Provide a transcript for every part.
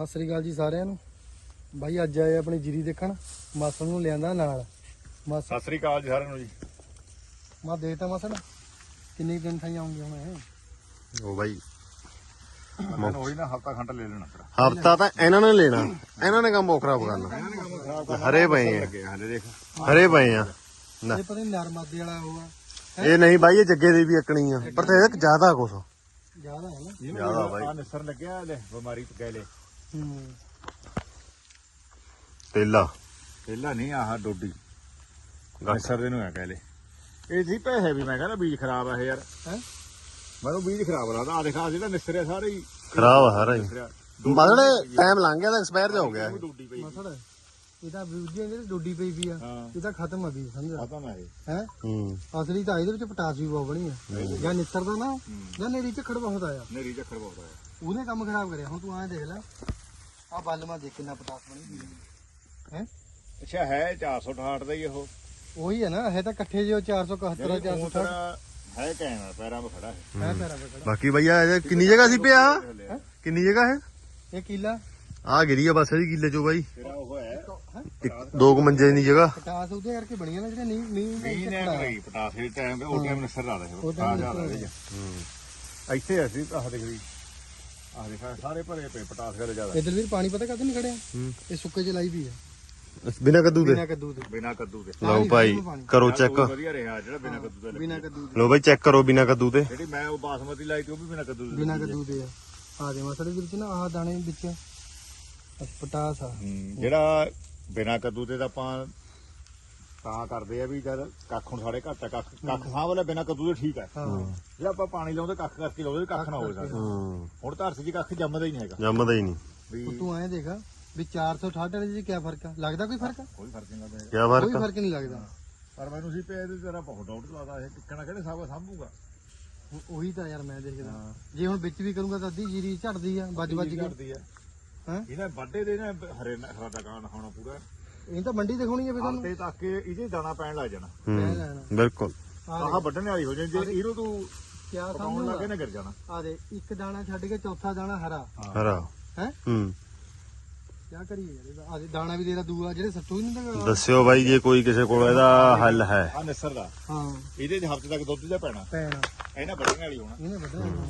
ਸਤਿ ਸ੍ਰੀ ਅਕਾਲ ਜੀ ਸਾਰਿਆਂ ਨੂੰ। ਬਾਈ ਅੱਜ ਆਏ ਆਪਣੀ ਜੀਰੀ ਦੇਖਣ। ਮਾਸੜ ਨੂੰ ਲਿਆਂਦਾ ਨਾਲ। ਮਾਸੜ ਸਤਿ ਸ੍ਰੀ ਅਕਾਲ ਜੀ ਸਾਰਿਆਂ ਨੂੰ ਜੀ। ਮੈਂ ਦੇਖਤਾ ਮਾਸੜ। ਕਿੰਨੇ ਦਿਨ ਥਾਈ ਆਉਂਗੇ ਹੁਣ ਇਹ? ਉਹ ਬਾਈ। ਮੈਨੂੰ ਉਹੀ ਨਾ ਹਫਤਾ ਖੰਡ ਲੈ ਲੈਣਾ ਤੇਰਾ ਹਫਤਾ ਤਾਂ ਇਹਨਾਂ ਨੇ ਲੈਣਾ। ਇਹਨਾਂ ਨੇ ਕੰਮ ਖਰਾਬ ਕਰਨਾ। ਹਰੇ ਪਏ ਆ। ਲੱਗੇ ਹਲੇ ਦੇਖ ਹਰੇ ਪਏ ਆ। ਨਾ। ਇਹ ਪਤਾ ਨਹੀਂ ਨਰਮਾਦੇ ਵਾਲਾ ਹੋਆ ਇਹ ਨਹੀਂ ਬਾਈ ਇਹ ਜੱਗੇ ਦੇ ਵੀ ਅਕਣੀ ਆ। ਪਰ ਤੇ ਜ਼ਿਆਦਾ ਕੁਛ ਜ਼ਿਆਦਾ ਹੈ ਨਾ। ਜ਼ਿਆਦਾ ਬਾਈ। ਆ ਨਿਸਰ ਲੱਗਿਆ ਲੈ ਬਿਮਾਰੀ ਪਕੈ ਲੈ ਹੂੰ। ਤੇਲਾ। ਪਹਿਲਾਂ ਨਹੀਂ ਆਹ ਡੋਡੀ। ਨਿਸਰ ਦੇ ਨੂੰ ਆ ਕਹਿ ਲੈ। ਇਹ ਸੀ ਪੈਸੇ ਵੀ ਮੈਂ ਕਹਿੰਦਾ ਬੀਜ ਖਰਾਬ ਆ ਇਹ ਯਾਰ। ਹੈ? ਮੈਨੂੰ ਬੀਜ ਖਰਾਬ ਲੱਗਦਾ ਆ ਦੇਖਾ ਜਿਹੜਾ ਨਿਸਰਿਆ ਸਾਰੇ ਹੀ ਖਰਾਬ ਆ ਹਰਾ ਹੀ। ਨਿਸਰਿਆ ਮਤਲਬ ਟਾਈਮ ਲੰਘ ਗਿਆ ਤਾਂ ਐਕਸਪਾਇਰ ਹੋ ਗਿਆ ਇਹ। ਡੋਡੀ ਪਈ ਮਾਸੜ ਇਹਦਾ ਵੀਡੀਓ ਜਿਹੜੀ ਡੋਡੀ ਪਈ ਵੀ ਆ। ਹਾਂ। ਇਹਦਾ ਖਤਮ ਆ ਵੀ ਸਮਝ ਪਤਾ ਨਾ ਇਹ। ਹੈ? ਹੂੰ। ਅਸਲੀ ਤਾਂ ਇਹਦੇ ਵਿੱਚ ਪਟਾਸ ਵੀ ਬਹੁਤ ਬਣੀ ਆ। ਜਾਂ ਨਿੱਤਰ ਦਾ ਨਾ ਜਾਂ ਨੇਰੀ ਝੱਖੜ ਬਹੁਤ ਆਇਆ। ਨੇਰੀ ਚੱਕਰ ਬਹੁਤ ਆਇਆ। ਉਹਨੇ ਕੰਮ ਖਰਾਬ ਕਰਿਆ ਹੁਣ ਤੂੰ ਐਂ ਦੇਖ ਲੈ। ਆ ਬੱਲਮਾ ਦੇਖ ਕਿੰਨਾ ਪਟਾਸ ਬਣੀ ਹੈ। ਅੱਛਾ ਹੈ 468 ਦਾ ਹੀ ਉਹ ਉਹੀ ਹੈ ਨਾ ਇਹ ਤਾਂ ਇਕੱਠੇ ਜਿਹਾ 471 ਜਿਹੜੀ 460 ਊਂ ਤੇਰਾ ਹੈ ਕਹਿਣਾ ਪੈਰਾਂ 'ਤੇ ਖੜਾ ਹੈ। ਹੈ ਤੇਰਾ ਬਕੜਾ ਬਾਕੀ ਭਈਆ ਇਹ ਕਿੰਨੀ ਜਗ੍ਹਾ ਸੀ ਪਿਆ? ਕਿੰਨੀ ਜਗ੍ਹਾ ਹੈ? ਇਹ ਕੀਲਾ। ਆ ਗਿਰੀ ਆ ਬਸ ਇਹਦੀ ਕਿੱਲੇ ਚੋਂ ਬਾਈ। ਤੇਰਾ ਉਹ ਹੈ। ਹੈ? ਇੱਕ ਦੋ ਕੁ ਮੰਜੇ ਦੀ ਜਗ੍ਹਾ। ਪਟਾਸ ਉਹਦੇ ਕਰਕੇ ਬਣੀਆਂ ਨੇ ਜਿਹੜੇ ਨਹੀਂ ਨਹੀਂ ਮੀਂਹ ਨੇ ਕਰੀ ਪਟਾਸੇ। ਟਾਈਮ ਤੇ ਉਹ ਟਾਈਮ ਨਿਸਰ ਲਾ ਰਹੇ ਤਾਂ ਨਿਸਰ ਜਾ ਰਹੇ ਇੱਥੇ ਅਸੀਂ ਆਹ ਦੇਖ ਵੀ ਆਹ ਦੇਖ ਸਾਰੇ ਭਰੇ ਪਏ ਪਟਾਸ ਕਰੇ ਜ਼ਿਆਦਾ। ਇਧਰ ਵੀ ਪਾਣੀ ਪਤਾ ਕਦ ਨਹੀਂ ਖੜਿਆ? ਹੂੰ। ਇਹ ਸੁੱਕੇ ਚ ਲਾਈ ਵੀ ਆ। ਬਿਨਾ ਕੱਦੂ ਦੇ? ਬਿਨਾ ਕੱਦੂ ਦੇ। ਬਿਨਾ ਕੱਦੂ ਦੇ। ਲਓ ਭਾਈ ਕਰੋ ਚੈੱਕ। ਉਹ ਵਧੀਆ ਰਿਹਾ ਜਿਹੜਾ ਬਿਨਾ ਕੱਦੂ ਦੇ ਬਿਨਾ ਕੱਦੂ ਦੇ। ਲਓ ਬਾਈ ਚੈੱਕ ਕਰੋ ਬਿਨਾ ਕੱਦੂ ਦੇ। ਜਿਹੜੀ ਮੈਂ ਉਹ ਬਾਸਮਤੀ ਲਾਈ ਤੇ ਉਹ ਵੀ ਬਿਨਾ ਕੱਦੂ ਦੇ ਬਿਨਾ ਕੱਦੂ ਦੇ ਆ। ਆ ਦੇ ਮਸਲੇ ਦੇ ਵਿੱਚ ਨਾ ਆਹ ਦਾਣੇ ਵਿੱਚ ਆਹ ਪਟਾਸ ਆ। ਹੂੰ, ਜਿਹੜਾ ਬਿਨਾ ਕੱਦੂ ਦੇ ਤਾਂ ਆਪਾਂ ਤਾਂ ਕਰਦੇ ਆ ਵੀ ਜਦ ਕੱਖ ਹੁਣ ਸਾਡੇ ਘੱਟ ਆ ਕੱਖ ਕੱਖ ਸਾਹ ਵਾਲਾ ਬਿਨਾ ਕੱਦੂ ਦੇ ਠੀਕ ਆ। ਹਾਂ। ਜੇ ਆਪਾਂ ਪਾਣੀ ਲਾਉਂਦੇ ਕੱਖ ਕਰਕੇ ਲਾਉਂਦੇ ਕੱਖ ਨਾ ਹੋਵੇ ਸਾਡੇ ਹੂੰ। ਹੁਣ ਧਰਤੀ 'ਚ ਕੱਖ ਜੰਮਦਾ ਹੀ ਨਹੀਂ ਹੈਗਾ। ਜੰਮਦਾ ਹੀ ਨਹੀਂ। ਵੀ ਤੂੰ ਐਂ ਦੇਖ ਵੀ 468 ਵਾਲੇ ਚ ਕੀ ਫ਼ਰਕ ਆ? ਲੱਗਦਾ ਕੋਈ ਫ਼ਰਕ ਆ? ਕੋਈ ਫ਼ਰਕ ਨਹੀਂ ਲੱਗਦਾ ਕਿਆ ਕੋਈ ਫ਼ਰਕ ਫ਼ਰਕ ਨਹੀਂ ਲੱਗਦਾ। ਪਰ ਮੈਨੂੰ ਸੀ ਪਿਆ ਇਹਦੇ ਤੇਰਾ ਬਹੁਤ ਡਾਊਟ ਲੱਗਦਾ ਇਹ ਕਿੱਕਣਾ ਕਿਹੜੇ ਨਾਲ ਸਾਂਭੂਗਾ? ਉਹ- ਉਹੀ ਤਾਂ ਯਾਰ ਮੈਂ ਦੇਖਦਾ। ਜੇ ਹੁਣ ਵਿੱਚ ਵੀ ਕਰੂੰਗਾ ਤਾਂ ਅੱਧੀ ਜੀਰੀ ਝੜਦੀ ਆ ਵੱਜ ਵੱਜ ਕੇ। ਕਰਦੀ ਹੈ ਹੈ? ਇਹਨੇ ਵੱਡੇ ਦੇ ਨੇ ਹਰੇ ਹਰਾ ਦਾ ਗਾਣ ਹੋਣਾ ਪੂਰਾ। ਇਹ ਤਾਂ ਮੰਡੀ ਦਿਖਾਉਣੀ ਆ ਵੀ ਤੁਹਾਨੂੰ। ਹਫ਼ਤੇ ਤੱਕ ਇਹਦੇ ਦਾਣਾ ਪੈਣ ਲੱਗ ਜਾਣਾ। ਮੈਂ ਲੈਣਾ ਹੂੰ ਬਿਲਕੁਲ। ਆਹ ਵੱਢਣੇ ਵਾਲੀ ਹੋ ਜਾਣੀ ਜੇ ਇਹਨੂੰ ਤੂੰ ਕਿਆ ਪਕਾਉਣ ਲੱਗੇ ਸਮਝੂਗਾ ਨਾ ਗਿਰ ਜਾਣਾ। ਆ ਦੇ ਇੱਕ ਦਾਣਾ ਛੱਡ ਕੇ ਚੌਥਾ ਦਾਣਾ ਹਰਾ। ਹਰਾ। ਹੈ? ਹੂੰ। ਕਿਆ ਕਰੀਏ ਯਾਰ ਇਹਦਾ ਆ ਦੇ ਦਾਣਾ ਵੀ ਤੇਰਾ ਦੂਆ ਜਿਹੜੇ ਸੱਟੂ ਹੀ ਨਹੀਂ ਤਾਂ ਦੱਸਿਓ ਬਾਈ ਜੇ ਕੋਈ ਕਿਸੇ ਕੋਲ ਇਹਦਾ ਹੱਲ ਹੈ। ਆ ਨਿਸਰ ਦਾ। ਹਾਂ। ਇਹਦੇ ਹਫ਼ਤੇ ਤੱਕ ਦੁੱਧ ਜਾ ਪੈਣਾ। ਪੈਣਾ। ਇਹਨਾਂ ਵੱਢਣੇ ਵਾਲੀ ਹੋਣਾ। ਇਹਨੇ ਵੱਢਣਾ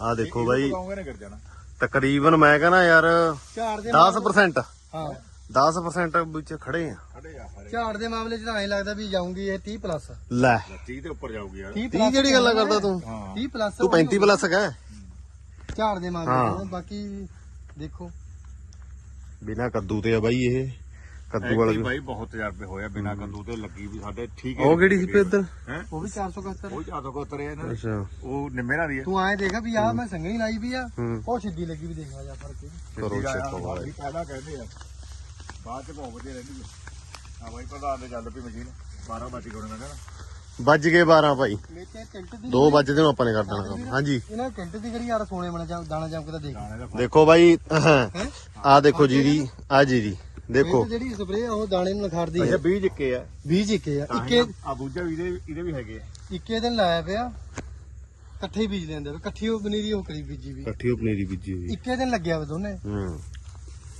ਆ ਦੇਖੋ ਬਾਈ। ਪਕਾਉਂਗੇ ਨਾ ਗਿਰ ਜਾਣਾ। ਤਕਰੀਬਨ ਮੈਂ ਕਹਿੰਦਾ ਯਾਰ ਝਾੜ ਦੇ 10% ਹਾਂ। 10% ਵਿੱਚ ਖੜੇ ਆ। ਖੜੇ ਆ ਹਰੇ ਝਾੜ ਦੇ ਮਾਮਲੇ 'ਚ ਤਾਂ ਐਂ ਲੱਗਦਾ ਵੀ ਜਾਊਂਗੀ ਇਹ 30 ਪਲੱਸ ਲੈ। 30 ਦੇ ਉੱਪਰ ਜਾਊਗੀ ਯਾਰ। 30 30 ਜਿਹੜੀ ਗੱਲਾਂ ਕਰਦਾ ਤੂੰ? ਹਾਂ। 30 ਪਲੱਸ ਤੂੰ 35 ਪਲੱਸ ਕਹਿ। ਝਾੜ ਦੇ ਮਾਮਲੇ ਹਾਂ। 'ਚ ਬਾਕੀ ਦੇਖੋ। ਬਿਨਾ ਕੱਦੂ ਤੇ ਆ ਬਾਈ ਇਹ। ਕੱਦੂ ਵਾਲਾ ਬਾਈ ਬਹੁਤ ਤਜਰਬੇ ਹੋਇਆ ਬਿਨਾ ਕੱਦੂ ਤੇ ਲੱਗੀ ਵੀ ਸਾਡੇ ਠੀਕ ਹੈ ਉਹ ਕਿਹੜੀ ਸੀ ਪੇ ਇੱਧਰ? ਹੈ? ਉਹ ਵੀ 471 ਉਹ ਜਾਦੋ ਕੋ ਤਰਿਆ ਇਹਨਾਂ ਨੇ। ਅੱਛਾ। ਉਹ ਨਿੰਮੇਰਾ ਦੀ ਹੈ ਤੂੰ ਐਂ ਦੇਖਾ ਵੀ ਆਹ ਮੈਂ ਸੰਗਣੀ ਲਾਈ ਵੀ ਆ ਹੂੰ। ਉਹ ਸਿੱਧੀ ਲੱਗੀ ਵੀ ਦੇਖਾ ਜਾ ਫ਼ਰਕ। ਕਰੋ ਆ, ਕਰੋ ਬਾਕੀ ਪਹਿਲਾਂ ਕਹਿੰਦੇ ਆ। ਬਾਅਦ ਚ ਬਹੁਤ ਵਧੀਆ ਰਹਿੰਦੀ ਹੈ ਹਾਂ ਬਾਈ ਪ੍ਰਧਾਨ ਦੇ ਚੱਲ ਪਈ ਮਸ਼ੀਨ। 12 ਬਾਟੀ ਕੋਣ ਮੈਂ ਕਹਿੰਦਾ ਵੱਜ ਗਏ 12 ਭਾਈ। ਮੇਚੇ ਟਿਲਟ ਦੀ 2 ਵਜੇ ਨੂੰ ਆਪਾਂ ਨੇ ਕਰ ਦੇਣਾ ਕੰਮ। ਹਾਂਜੀ। ਇਹਨਾਂ ਟਿਲਟ ਦੀ ਕਰੀ ਯਾਰ ਸੋਨੇ ਬਣਾ ਜਾਂ ਦਾਣਾ ਜੰਮ ਦੇਖ ਦਾਣੇ ਦਾ ਦੇਖੋ ਬਾਈ ਆ ਦੇਖੋ ਜੀਰੀ ਆ ਜੀਰੀ ਦੇਖੋ। ਜਿਹੜੀ ਸਪਰੇ ਆ ਉਹ ਦਾਣੇ ਨੂੰ ਨਖਾਰਦੀ ਅੱਛਾ ਹੈ ਬੀਜ ਇੱਕੇ ਆ। ਬੀਜ ਇੱਕੇ ਆ। ਇੱਕੇ ਆ ਦੂਜਾ ਵੀ ਇਹਦੇ ਇਹਦੇ ਵੀ ਹੈਗੇ ਆ। ਇੱਕੇ ਦਿਨ ਲਾਇਆ ਪਿਆ। ਇਕੱਠੇ ਬੀਜ ਲੈਂਦੇ ਇਕੱਠੀ ਉਹ ਪਨੀਰੀ ਉਹ ਕਰੀ ਬੀਜੀ ਵੀ। ਇਕੱਠੀ ਪਨੀਰੀ ਬੀਜੀ ਹੋਈ ਇੱਕੇ ਦਿਨ ਲੱਗਿਆ ਵਾ ਦੋਨੇ। ਹੂੰ।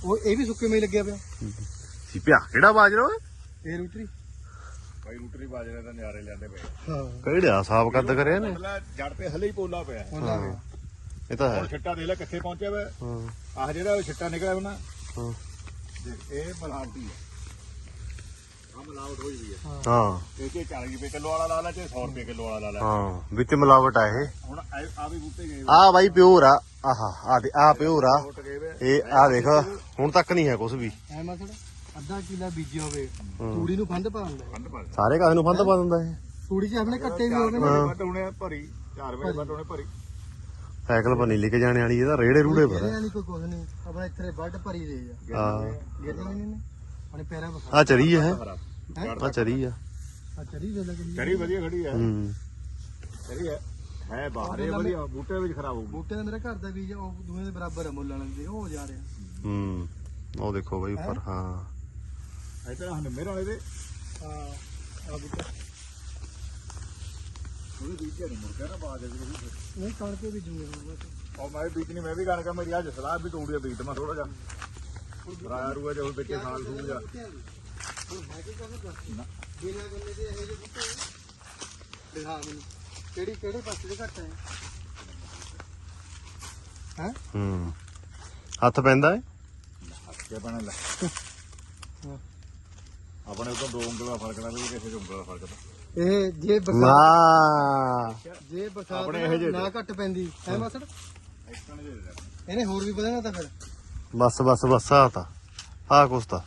ਉਹ ਇਹ ਵੀ ਸੁੱਕੇ ਮੇਂ ਲੱਗਿਆ ਪਿਆ। ਸੀ ਪਿਆ ਕਿਹੜਾ ਬਾਜਰਾ ਓਏ? ਫੇਰ ਉਤਰੀ ਬਾਈ ਰੂਟਰੀ ਬਾਜਰੇ ਦਾ ਨਿਆਰੇ ਲੈਂਦੇ ਪਏ ਹਾਂ। ਕਿਹੜਾ ਸਾਫ਼ ਕੱਦ ਕਰਿਆ ਨੇ ਮਤਲਬ ਜੜ ਤੇ ਹਲੇ ਹੀ ਪੋਲਾ ਪਿਆ। ਗਿਆ ਇਹ ਤਾਂ ਹੈ। ਹੁਣ ਛਿੱਟਾ ਦੇ ਲੈ ਕਿੱਥੇ ਪਹੁੰਚਿਆ ਵਾ। ਹਾਂ। ਆਹ ਜਿਹੜਾ ਉਹ ਛਿੱਟਾ ਨਿਕਲਿਆ ਨਾ ਹਾਂ। ਦੇਖ ਇਹ ਮਲਾਵਟੀ ਹੈ ਮਲਾਵਟ ਹੋਈ ਵੀ ਹੈ ਹਾਂ। ਇਹ ਕਿ 40 ਰੁਪਏ ਕਿਲੋ ਵਾਲਾ ਲਾ ਲੈ ਤੇ 100 ਰੁਪਏ ਕਿਲੋ ਵਾਲਾ ਲਾ ਲੈ। ਹਾਂ ਵਿੱਚ ਮਿਲਾਵਟ ਆ ਇਹ। ਹੁਣ ਆ ਵੀ ਬੂਟੇ ਗਏ ਆ ਬਾਈ ਪਿਓਰ ਆ। ਆਹਾ ਆ ਦੇ ਆ ਪਿਓਰ ਆ। ਟੁੱਟ ਗਏ ਵੇ ਇਹ ਆ ਦੇਖ ਹੁਣ ਤੱਕ ਨਹੀਂ ਹੈ ਕੁਝ ਵੀ। ਐ ਅੱਧਾ ਕਿਲਾ ਬੀਜਿਆ ਹੋਵੇ। ਤੂੜੀ ਨੂੰ ਫੰਦ ਪਾ ਦਿੰਦਾ ਫੰਡ ਪਾ ਸਾਰੇ ਕਾਹੇ ਨੂੰ ਫੰਦ ਪਾ ਦਿੰਦਾ ਇਹ। ਤੂੜੀ 'ਚ ਆਪਣੇ ਕੱਟੇ ਵੀ ਹੋ ਗਏ ਵਜੇ ਵੱਢ ਹੋਣੇ ਭਰੀ। 4 ਵਜੇ ਵੱਢ ਹੋਣੇ ਭਰੀ। ਸਾਈਕਲ ਪਰ ਨਹੀਂ ਲੈ ਕੇ ਜਾਣੇ ਵਾਲੀ ਇਹਦਾ ਰੇੜੇ ਰੂੜੇ ਪਰ ਇਹਦੇ ਨਹੀਂ ਕੋਈ ਕੁਝ ਨਹੀਂ। ਆਪਣਾ ਇੱਥੇ ਵੱਡ ਭਰੀ ਦੇ ਜਾ ਆ ਗਿਰਨੇ ਨਹੀਂ। ਨੇ ਆਪਣੇ ਪੈਰਾਂ ਆ ਚਰੀ ਹੈ। ਆ। ਚਰੀ ਆ ਆ ਵਧੀਆ ਖੜੀ ਹੈ ਹੂੰ। ਚੜੀ ਹੈ ਹੈ ਬਾਹਰ ਇਹ ਵਧੀਆ ਬੂਟੇ ਵਿੱਚ ਖਰਾਬ ਹੋਊ ਬੂਟੇ ਦਾ ਮੇਰੇ ਘਰ ਦਾ ਬੀਜ ਆ, ਉਹ ਦੂਏ ਦੇ ਬਰਾਬਰ ਆ ਮੁੱਲ ਵਾਲੇ ਦੇ ਉਹ ਜਾ ਰਿਹਾ। ਹੂੰ। ਉਹ ਦੇਖੋ ਬਾਈ ਉੱਪਰ ਹਾਂ? ਇੱਧਰ ਹਨ ਮੇਰੇ ਵਾਲੇ ਦੇ। ਹਾਂ ਆ ਬੂਟਾ। ਉਹਦੇ ਬੀਜ ਨਹੀਂ ਮੁੜ ਗਿਆ ਨਾ ਬਾਅਦ ਦੇ ਨਹੀਂ ਕਣਕੇ ਬੀਜੂਗੇ ਉਹ ਮੈਂ ਵੀ ਬੀਜਣੀ ਮੈਂ ਵੀ ਕਣਕ ਮੇਰੀ ਅੱਜ ਸਲਾਹ ਵੀ ਤੂੜੀ ਦਾ ਬੀਜ ਮੈਂ ਥੋੜਾ ਜਿਹਾ। ਰਾਇਆ ਰੂਆ ਜੋ ਵਿੱਚ ਸਾਲ ਸੂਲ ਜਾ ਬਿਨਾਂ ਗੰਨੇ ਦੇ ਇਹ ਜਿਹੇ ਬੂਟੇ ਦਿਖਾ ਮੈਨੂੰ ਕਿਹੜੀ ਕਿਹੜੇ ਪਾਸੇ ਦੇ ਘੱਟ ਹੈ? ਹੈ। ਹੂੰ ਹੱਥ ਪੈਂਦਾ ਏ? ਬਣਾ ਲੈ। ਆਪਣੇ ਉਦੋਂ ਦੋ ਉਂਗਲਾਂ ਦਾ ਫ਼ਰਕ ਨਾ ਵੀ ਕਿਸੇ ਉਂਗਲਾਂ ਦਾ ਫ਼ਰਕ ਤਾਂ ਇਹ ਜੇ ਨਾ ਜੇ ਬਰਸਾਤ ਆਪਣੇ ਇਹੋ ਜਿਹੇ ਨਾ ਘੱਟ ਪੈਂਦੀ। ਹੈ ਮਸੜ? ਦੇ ਦੇ। ਇਹਨੇ ਹੋਰ ਵੀ ਵਧਣਾ ਤਾਂ ਫਿਰ। ਬਸ ਬਸ ਬਸ ਆ ਤਾ। ਆ ਕੁਛ ਤਾ।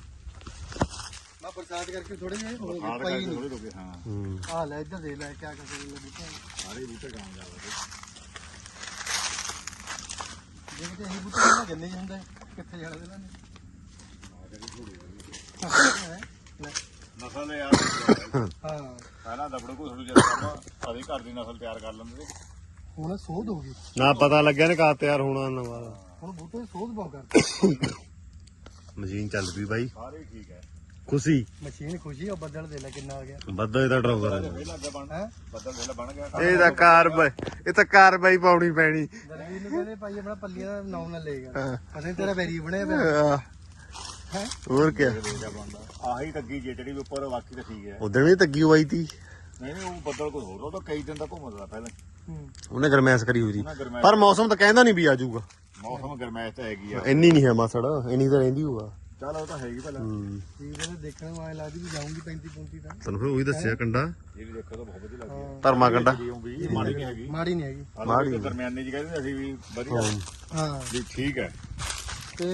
ਮੈਂ ਬਰਸਾਤ ਕਰਕੇ ਥੋੜੇ ਜਿਹੇ ਹੋ ਗਏ ਪਈ ਨਹੀਂ। ਥੋੜੇ ਹਾਂ ਹੂੰ। ਆ ਲੈ ਇੱਧਰ ਦੇ ਲੈ ਕਿਆ ਕਰ ਸਕਦੇ ਬੂਟੇ ਸਾਰੇ ਬੂਟੇ ਕੰਮ ਜਾਵੇ ਜੇ ਕਿਤੇ ਇਹ ਬੂਟੇ ਨਾ ਗੰਨੇ ਚ ਹੁੰਦਾ ਹੈ, ਕਿੱਥੇ ਜਾਣਾ ਇਹਨਾਂ ਨੇ? ਹੈਂ? ਲੈ, ਨਸਲ ਦੇ ਯਾਰ ਹਾਂ। ਪਹਿਲਾਂ ਦਬੜੂ ਕੋ ਥੋੜੀ ਜਿਹਾ ਅਸੀਂ ਘਰ ਦੀ ਨਸਲ ਤਿਆਰ ਕਰ ਲੈਂਦੇ ਹੁਣ ਸੋਧ ਹੋ ਗਈ। ਨਾ ਪਤਾ ਲੱਗਿਆ ਨੇ ਕਾ ਤਿਆਰ ਹੋਣਾ ਨਵਾਂ ਹੁਣ ਬੂਟੇ ਸੋਧ ਬਹੁਤ ਕਰਦੇ ਮਸ਼ੀਨ ਚੱਲ ਪਈ ਬਾਈ। ਸਾਰੇ ਠੀਕ ਹੈ। ਖੁਸ਼ੀ? ਮਸ਼ੀਨ ਖੁਸ਼ੀ ਉਹ ਬੱਦਲ ਦੇ ਲੈ ਕਿੰਨਾ ਆ ਗਿਆ। ਬੱਦਾ ਇਹਦਾ ਡਰਾਉਂਦਾ ਇਹ ਲੱਗਾ ਬਣ ਹੈ? ਬੱਦਲ ਵੇਲਾ ਬਣ ਗਿਆ। ਇਹ ਤਾਂ ਇਹ ਤਾਂ ਕਾਰਵਾਈ ਪਾਉਣੀ ਪੈਣੀ। ਦਲਵੀਰ ਨੂੰ ਕਹਿੰਦੇ ਭਾਈ ਆਪਣਾ ਪੱਲੀਆਂ ਦਾ ਨਾਮ ਨਾ ਲਏਗਾ ਅਸੀਂ ਤੇਰਾ ਵੈਰੀ ਬਣਿਆ ਪਿਆ। ਹੈ। ਹੋਰ ਕੀ ਆਹੀ ਤੱਗੀ ਜੇ ਜਿਹੜੀ ਉੱਪਰ ਬਾਕੀ ਤਾਂ ਠੀਕ ਹੈ। ਉਦੋਂ ਵੀ ਤੱਗੀ ਹੋਈ ਤੀ। ਨਹੀਂ ਨਹੀਂ ਉਹ ਬੱਦਲ ਕੋਈ ਹੋਰ ਉਹ ਤਾਂ ਕਈ ਦਿਨ ਦਾ ਘੁੰਮਦਾ ਪਹਿਲਾਂ। ਹੂੰ। ਉਹਨੇ ਗਰਮੈਸ ਕਰੀ ਹੋਈ ਸੀ। ਪਰ ਮੌਸਮ ਤਾਂ ਕਹਿੰਦਾ ਨਹੀਂ ਵੀ ਆ ਜਾਊਗਾ। ਮੌਸਮ ਗਰਮੈਸ਼ ਤਾਂ ਹੈਗੀ ਆ। ਇੰਨੀ ਨਹੀਂ ਹੈ ਮਾਸੜ ਇੰਨੀ ਤਾਂ ਰਹਿੰਦੀ ਹੋਊਗਾ ਚਲ ਉਹ ਤਾਂ ਹੈਗੀ ਪਹਿਲਾਂ ਹੂੰ। ਠੀਕ ਹੈ ਦੇਖਣ ਨੂੰ ਆਏ ਲੱਗਦੀ ਵੀ ਜਾਊਂਗੀ 35 35 ਤਾਂ। ਤੈਨੂੰ ਫਿਰ ਉਹੀ ਦੱਸਿਆ ਕੰਡਾ? ਇਹ ਵੀ ਦੇਖੋ ਤਾਂ ਬਹੁਤ ਵਧੀਆ ਲੱਗਦੀ ਹੈ। ਧਰਮਾ ਕੰਡਾ? ਵੀ ਮਾੜੀ ਨਹੀਂ ਹੈਗੀ। ਮਾੜੀ ਨਹੀਂ ਹੈਗੀ। ਮਾੜੀ ਦਰਮਿਆਨੀ ਜੀ ਕਹਿੰਦੇ ਅਸੀਂ ਵੀ ਵਧੀਆ। ਹਾਂ। ਵੀ ਠੀਕ ਹੈ। ਤੇ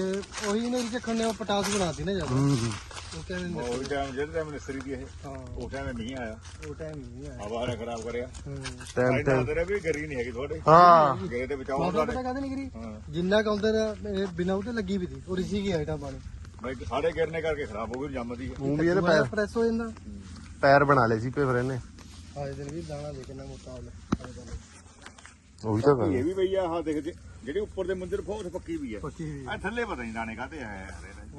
ਉਹੀ ਨੇ ਚੱਖਣ ਨੇ ਉਹ ਪਟਾਸ ਬਣਾਤੀ ਨਾ ਜ਼ਿਆਦਾ। ਹੂੰ। ਉਹ ਕਹਿੰਦੇ ਉਹ ਟਾਈਮ ਜਿਹੜੇ ਟਾਈਮ ਨਸਰੀ ਦੀ ਇਹ ਹਾਂ। ਉਹ ਟਾਈਮ ਨਹੀਂ ਆਇਆ। ਉਹ ਟਾਈਮ ਨਹੀਂ ਆਇਆ। ਨੇ ਖਰਾਬ ਕਰਿਆ। ਹੂੰ। ਟਾਈਮ ਨਾ ਤੇਰੇ ਵੀ ਗਰੀ ਨਹੀਂ ਹੈਗੀ ਤੁਹਾਡੇ। ਹਾਂ। ਗਰੇ ਤੇ ਬਚਾਓ ਤੁਹਾਡੇ ਪਤਾ ਕਾਹਦੇ ਨਹੀਂ ਕਰੀ ਹਾਂ। ਜਿੰਨਾ ਕਾਉਂਟਰ ਬਿਨਾ ਉਹਤੇ ਲੱਗੀ ਵੀ ਸੀ ਉਹ ਰਿਸੀ ਕੀ ਆਈਟਮ ਪਾਣੀ ਬਈ ਸਾਡੇ ਗਿਰਨੇ ਕਰਕੇ ਖਰਾਬ ਹੋ ਗਈ ਜੰਮਦੀ ਹੈ ਉਹ ਵੀ ਇਹਦੇ ਪੈਰ ਪ੍ਰੈਸ ਹੋ ਜਾਂਦਾ। ਪੈਰ ਬਣਾ ਲਏ ਸੀ ਫਿਰ ਇਹਨੇ। ਆਏ ਦਿਨ ਵੀ ਦਾਣਾ ਦੇ ਕਿੰਨਾ ਮੋਟਾ ਹੋ ਲੈ। ਉਹੀ ਤਾਂ ਗੱਲ ਇਹ ਵੀ ਬਈ ਆਹ ਦੇਖ ਜੇ- ਜਿਹੜੀ ਉੱਪਰ ਦੇ ਮੰਦਰ ਬਹੁਤ ਪੱਕੀ ਵੀ ਹੈ ਪੱਕੀ ਵੀ ਆ। ਥੱਲੇ ਪਤਾ ਨਹੀਂ ਦਾਣੇ ਕਾਤੇ ਆਏ ਆ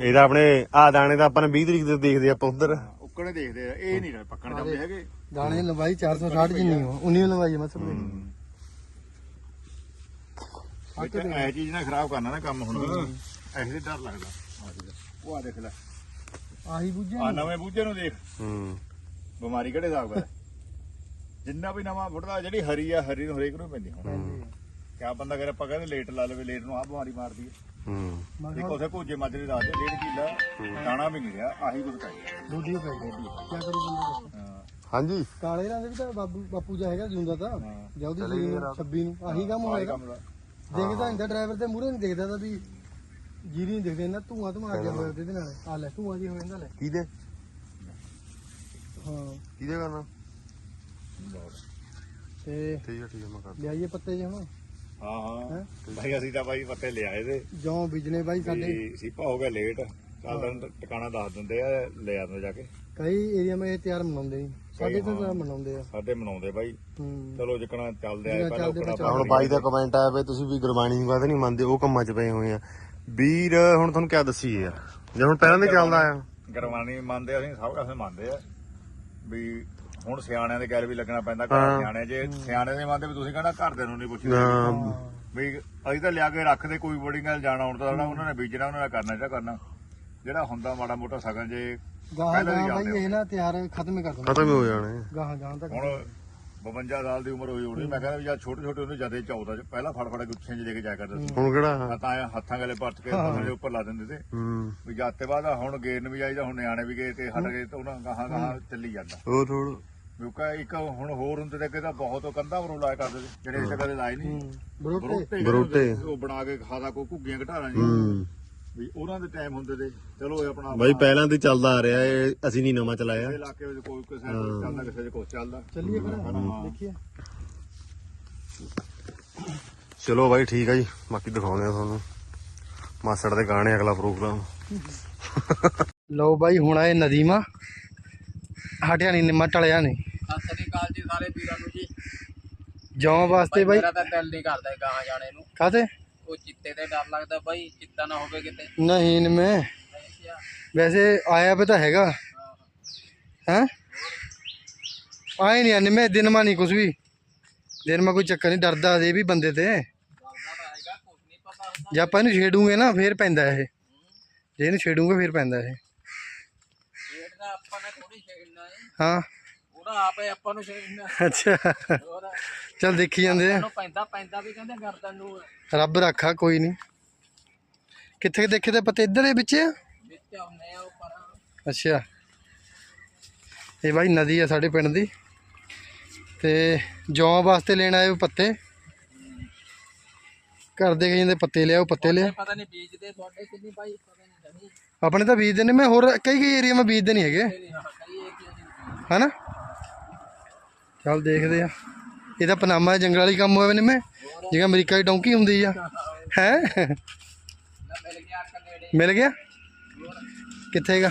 ਇਹਦਾ ਆਪਣੇ ਆ ਦਾਣੇ ਤਾਂ ਆਪਾਂ ਨੇ 20 ਤਰੀਕ ਤੇ ਦੇਖਦੇ ਆਪਾਂ ਉਧਰ। ਉੱਕਣੇ ਦੇਖਦੇ ਆ ਇਹ ਨਹੀਂ ਪੱਕਣ ਜਾਂਦੇ ਹੈਗੇ। ਦਾਣੇ ਦੀ ਲੰਬਾਈ 460 ਜਿੰਨੀ ਹੋ 19 ਲੰਬਾਈ ਹੈ। ਮਤਲਬ ਵਿੱਚ ਇਹ ਚੀਜ਼ ਨਾ ਖਰਾਬ ਕਰਨਾ ਨਾ ਕੰਮ ਹੁਣ। ਐਸੇ ਡਰ ਲੱਗਦਾ। ਆਹ ਦੇਖ। ਉਹ ਆ ਦੇਖ ਲੈ। ਆਹੀ ਬੁੱਝੇ ਆ ਨਵੇਂ ਬੂਝੇ ਨੂੰ ਦੇਖ। ਹੂੰ। ਬਿਮਾਰੀ ਕਿਹੜੇ ਹਿਸਾਬ ਕਰ ਜਿੰਨਾ ਵੀ ਨਵਾਂ ਫੁੱਟਦਾ ਜਿਹੜੀ ਹਰੀ ਆ ਹਰੀ ਨੂੰ ਹਰੇਕ ਨੂੰ ਪੈਂਦੀ ਹੁਣ ਕਿਆ ਬੰਦਾ ਕਰੇ ਆਪਾਂ ਕਹਿੰਦੇ ਲੇਟ ਲਾ ਲਵੇ ਲੇਟ ਨੂੰ ਆ ਬਿਮਾਰੀ ਮਾਰਦੀ ਹੈ। ਹੂੰ। ਇੱਕ ਉਥੇ ਭੋਜੇ ਮਾਜਰੇ ਰਾਤ ਦੇ ਡੇਢ ਕਿਲਾ ਦਾਣਾ ਵੀ ਨਹੀਂ ਰਿਹਾ ਆਹੀ ਕੁਝ ਕਰੀ ਦੂਜੀ ਪੈ ਗਈ ਕੀ ਕਰੂ ਬੰਦੇ ਹਾਂ ਹਾਂਜੀ। ਕਾਲੇ ਰੰਗ ਦੇ ਵੀ ਤਾਂ ਬਾਬੂ ਬਾਪੂ ਜਾ ਹੈਗਾ ਜਿਉਂਦਾ ਤਾਂ। ਜਾਂ ਉਹਦੀ ਸੀ 26 ਨੂੰ ਆਹੀ ਕੰਮ ਆਹੀ ਹੋਏਗਾ। ਕੰਮ ਦਾ। ਦੇਖਦਾ ਹੁੰਦਾ ਡਰਾਈਵਰ ਤੇ ਮੂਹਰੇ ਨਹੀਂ ਦੇਖਦਾ ਤਾਂ ਵੀ ਜੀਰੀ ਨਹੀਂ ਦੇਖਦੇ ਨਾ ਧੂਆਂ ਧੂਆਂ ਆ ਗਿਆ ਹੋਇਆ ਉਹਦੇ ਨਾਲ। ਆ ਲੈ ਧੂਆਂ ਜੀ ਹੋ ਜਾਂਦਾ ਲੈ। ਕਿਹਦੇ? ਹਾਂ। ਕਿਹਦੇ ਕਰਨਾ? ਤੇ ਠੀਕ ਹੈ ਠੀਕ ਹੈ ਮੈਂ ਕਰ ਲਿਆਈਏ ਪੱਤੇ ਜੇ ਹੁਣ। ਹਾਂ ਹਾਂ। ਹੈਂ? ਭਾਈ ਅਸੀਂ ਤਾਂ ਭਾਈ ਪੱਤੇ ਲਿਆਏ ਦੇ। ਜੌਂ ਬੀਜਣੇ ਬਾਈ ਸਾਡੇ। ਵੀ ਸੀਪਾ ਹੋ ਗਿਆ ਲੇਟ ਚੱਲ ਦਿਨ ਟਿਕਾਣਾ ਦੱਸ ਦਿੰਦੇ ਆ ਲੈ ਆਉਂਦੇ ਜਾ ਕੇ। ਕਈ ਏਰੀਆ ਮੇ ਇਹ ਤਿਆਰ ਮਨਾਉਂਦੇ ਨਹੀਂ ਸਾਡੇ ਤਾਂ ਤਾਂ ਮਨਾਉਂਦੇ ਆ। ਸਾਡੇ ਮਨਾਉਂਦੇ ਭਾਈ ਹੂੰ। ਚਲੋ ਜਿਕਣਾ ਚੱਲਦੇ ਆ ਪਹਿਲਾਂ ਚੱਲਦੇ ਉਕੜਾ ਹੁਣ ਬਾਈ ਦਾ ਕਮੈਂਟ ਆਇਆ ਵੇ ਤੁਸੀਂ ਵੀ ਗੁਰਬਾਣੀ ਨੂੰ ਕਾਹਦੇ ਨਹੀਂ ਮੰਨਦੇ ਉਹ ਕੰਮਾਂ 'ਚ ਪਏ ਹੋਏ ਆ। ਵੀਰ ਹੁਣ ਤੁਹਾਨੂੰ ਕਿਆ ਦੱਸੀਏ ਯਾਰ? ਜੇ ਹੁਣ ਪਹਿਲਾਂ ਦੇ ਚੱਲਦਾ ਆ ਗਰਵਾਨੀ ਮੰਨਦੇ ਆ, ਅਸੀਂ ਸਭ ਕਾਸੇ ਮੰਨਦੇ ਆ। ਵੀ ਹੁਣ ਸਿਆਣਿਆਂ ਦੇ ਗੱਲ ਵੀ ਲੱਗਣਾ ਪੈਂਦਾ ਘਰ। ਸਿਆਣੇ ਜੇ ਸਿਆਣੇ ਦੇ ਮੰਨਦੇ ਵੀ ਤੁਸੀਂ ਕਹਿੰਦਾ ਘਰਦਿਆਂ ਨੂੰ ਨਹੀਂ ਪੁੱਛਦੇ। ਵੀ ਅਸੀਂ ਤਾਂ ਲਿਆ ਕੇ ਰੱਖਦੇ ਕੋਈ ਬੜੀ ਗੱਲ ਜਾਣਾ ਹੁਣ ਤਾਂ ਉਹਨਾਂ ਨੇ ਬੀਜਣਾ ਉਹਨਾਂ ਨੇ ਕਰਨਾ ਜਿਹੜਾ ਕਰਨਾ। ਜਿਹੜਾ ਹੁੰਦਾ ਮਾੜਾ ਮੋਟਾ ਸਗਨ ਜੇ ਗਾਹਾਂ ਗਾਹਾਂ ਬਾਈ ਜਾਂਦੇ ਇਹ ਨਾ ਤਿਆਰ ਖਤਮ ਹੀ ਕਰ ਦਿੰਦੇ। ਖਤਮ ਹੀ ਹੋ ਜਾਣੇ। ਗਾਹਾਂ ਗਾਹਾਂ ਤੱਕ। ਹੁਣ 52 ਸਾਲ ਦੀ ਉਮਰ ਹੋਈ ਹੋਣੀ ਮੈਂ ਕਹਿੰਦਾ ਵੀ ਜਦ ਛੋਟੇ ਛੋਟੇ ਹੁੰਦੇ ਜਦੇ ਚੌਦਾ ਚ ਪਹਿਲਾਂ ਫੜ ਫੜ ਗੁੱਛੇ ਚ ਲੈ ਕੇ ਜਾਇਆ ਕਰਦੇ ਸੀ। ਹੁਣ ਕਿਹੜਾ? ਮੈਂ ਤਾਂ ਹੱਥਾਂ ਗਲੇ ਪਰਚ ਕੇ ਉੱਪਰ ਲਾ ਦਿੰਦੇ ਤੇ ਵੀ ਜਦ ਤੇ ਬਾਅਦ ਹੁਣ ਗੇਰਨ ਵੀ ਆਈਦਾ ਹੁਣ ਨਿਆਣੇ ਵੀ ਗਏ ਤੇ ਹਟ ਗਏ ਤੇ ਉਹਨਾਂ ਗਾਹਾਂ ਗਾਹਾਂ ਚੱਲੀ ਜਾਂਦਾ। ਹੋਰ ਥੋੜ ਕਿਉਂਕਿ ਇੱਕ ਹੁਣ ਹੋਰ ਹੁੰਦੇ ਤੇ ਅੱਗੇ ਤਾਂ ਬਹੁਤ ਕੰਧਾਂ ਵਰੋਂ ਲਾਇਆ ਕਰਦੇ ਜਿਹੜੇ ਇੱਥੇ ਕਦੇ ਲਾਏ ਨਹੀਂ। ਬਰੋਟੇ। ਉਹ ਬਣਾ ਕੇ ਖਾਦਾ ਕੋ ਘੁੱਗੀਆਂ ਘਟਾਰਾਂ ਜੀ। ਵੀ ਉਹਨਾਂ ਦੇ ਟਾਈਮ ਹੁੰਦੇ ਤੇ ਚਲੋ ਇਹ ਆਪਣਾ ਬਾਈ ਪਹਿਲਾਂ ਤੇ ਚੱਲਦਾ ਆ ਰਿਹਾ ਇਹ ਅਸੀਂ ਨਹੀਂ ਨਵਾਂ ਚਲਾਇਆ। ਇਹ ਇਲਾਕੇ ਵਿੱਚ ਕੋਈ ਕਿਸੇ ਕੋਲ ਚੱਲਦਾ ਕਿਸੇ ਦੇ ਕੋਲ ਚੱਲਦਾ। ਚੱਲੀਏ ਫਿਰ ਦੇਖੀਏ। ਚਲੋ ਬਾਈ ਠੀਕ ਆ ਜੀ। ਬਾਕੀ ਦਿਖਾਉਂਦੇ ਆ ਤੁਹਾਨੂੰ। ਮਾਸੜ ਦੇ ਗਾਣੇ ਅਗਲਾ ਪ੍ਰੋਗਰਾਮ। ਲਓ ਬਾਈ ਹੁਣ ਆਏ ਨਦੀਮਾ। ਹਟਿਆ ਨਹੀਂ ਨਿੰਮਾ ਟਲਿਆ ਨਹੀਂ ਸਤਿ ਸ੍ਰੀ ਅਕਾਲ ਜੀ ਸਾਰੇ ਵੀਰਾਂ ਨੂੰ ਜੀ। ਜੌਂ ਵਾਸਤੇ ਬਾਈ? ਮੇਰਾ ਤਾਂ ਦਿਲ ਨਹੀਂ ਕਰਦਾ ਗਾਹਾਂ ਜਾਣੇ ਨੂੰ। ਕਾਤੇ ਉਹ ਚਿੱਤੇ ਤੇ ਡਰ ਲੱਗਦਾ ਬਾਈ ਚਿੱਤਾ ਨਾ ਹੋਵੇ ਕਿਤੇ। ਨਹੀਂ ਅੱਛਾ। ਵੈਸੇ ਆਇਆ ਵੀ ਤਾਂ ਹੈਗਾ। ਹੈ। ਆਏ ਨਹੀਂ ਨਿੰਮੇ ਦਿਨ ਮਾ ਨਹੀਂ ਕੁਝ ਵੀ। ਦਿਨ ਮਾ ਕੋਈ ਚੱਕਰ ਨਹੀਂ ਡਰਦਾ ਦੇ ਵੀ ਬੰਦੇ ਤੇ। ਜੇ ਆਪਾਂ ਇਹਨੂੰ ਛੇੜੂਗੇ ਨਾ ਫੇਰ ਪੈਂਦਾ ਇਹ। ਜੇ ਇਹਨੂੰ ਛੇੜੂਗੇ ਫੇਰ ਪੈਂਦਾ ਇਹ। ਦਾ ਆਪਾਂ ਨੇ ਥੋੜੀ ਛੇੜਨਾ ਹੈ ਹਾਂ। ਉਹਦਾ ਆਪੇ ਆਪਾਂ ਨੂੰ ਛੇੜਨਾ ਅੱਛਾ। ਹੋਰ। ਚੱਲ ਦੇਖੀ ਜਾਂਦੇ ਆ। ਉਹਨੂੰ ਪੈਂਦਾ ਪੈਂਦਾ ਵੀ ਕਹਿੰਦੇ ਗਰਦਨ ਨੂੰ। ਰੱਬ ਰੱਖਾ ਕੋਈ ਨਹੀਂ। ਕਿੱਥੇ ਦੇਖੇ ਤੇ ਪਤੇ ਇੱਧਰ ਦੇ ਵਿੱਚ ਆ? ਵਿੱਚ ਆਉਂਦੇ ਆ ਉਹ ਪਰਾਂ। ਅੱਛਾ। ਇਹ ਬਾਈ ਨਦੀ ਆ ਸਾਡੇ ਪਿੰਡ ਦੀ। ਤੇ ਜੌਂ ਵਾਸਤੇ ਲੈਣ ਆਏ ਪੱਤੇ। ਘਰ ਦੇ ਕਹਿੰਦੇ ਪੱਤੇ ਲਿਆਓ ਪੱਤੇ ਲਿਆ ਪਤਾ ਨਹੀਂ ਬੀਜਦੇ ਤੁਹਾਡੇ ਕਿੰਨੀ ਭਾਈ ਪਤਾ ਨਹੀਂ ਨਹੀਂ ਆਪਣੇ ਤਾਂ ਬੀਜਦੇ ਨੇ ਮੈਂ ਹੋਰ ਕਈ ਕਈ ਏਰੀਆ ਮੈਂ ਬੀਜਦੇ ਨਹੀਂ ਹੈਗੇ। ਦੀ ਹਨਾ? ਚੱਲ ਦੇਖਦੇ ਆ। ਇਹਦਾ ਪਨਾਮਾ ਜੰਗਲ ਵਾਲੀ ਕੰਮ ਹੋਇਆ ਨੇ ਮੈਂ। ਜਿਵੇਂ ਅਮਰੀਕਾ ਦੀ ਡੌਂਕੀ ਹੁੰਦੀ ਆ। ਹੈ? ਨਾ ਮਿਲ ਗਿਆ? ਕਿੱਥੇਗਾ